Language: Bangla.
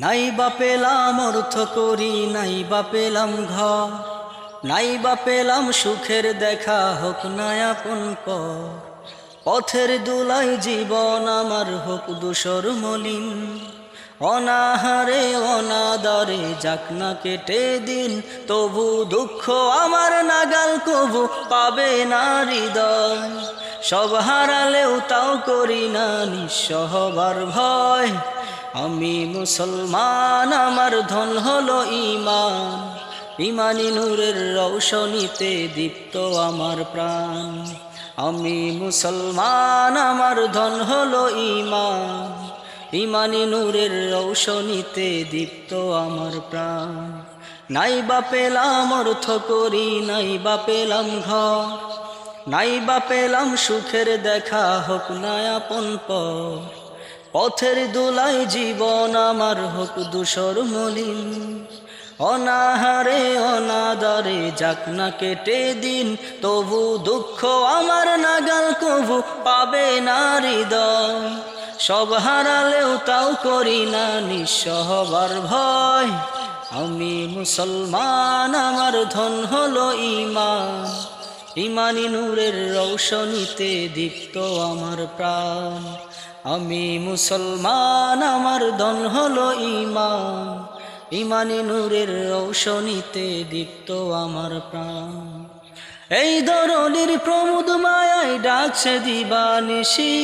নাই বা পেলাম অর্থ করি, নাই বা পেলাম ঘর। নাই বা পেলাম সুখের দেখা হোক নায়াপন পর। পথের দুলাই জীবন আমার হোক দুসর মলিন। অনাহারে অনাদারে যাক না কেটে দিন, তবু দুঃখ আমার নাগাল কবু পাবে না হৃদয়। সব হারালেও তাও করি না নিঃসহবার ভয়। আমি মুসলমান, আমার ধন হলো ইমান ইমানি নূরের রৌশনীতে দীপ্ত আমার প্রাণ। আমি মুসলমান, আমার ধন হলো ইমান ইমানি নূরের রৌশনীতে দীপ্ত আমার প্রাণ। নাই বা পেলাম অর্থ করি, নাই বা পেলাম ঘর। নাই বা পেলাম সুখের দেখা হোক নায়াপন পর পথের দোলাই জীবন আমার হোক দুসর মলিন। অনাহারে, অনাদারে যাক না কেটে দিন, তবু দুঃখ আমার নাগাল কবু পাবে না হৃদয়। সব হারালেও তাও করি না নিঃসহবার ভয়। আমি মুসলমান, আমার ধন হলো ইমান ইমানি নূরের রৌশনীতে দীপ্ত আমার প্রাণ। আমি মুসলমান, আমার ধন হলো ইমান ইমানি নূরের রৌশনীতে দীপ্ত আমার প্রাণ। এই ধরনের প্রমোদ মায়ায় ডাকছে দিবানিশি।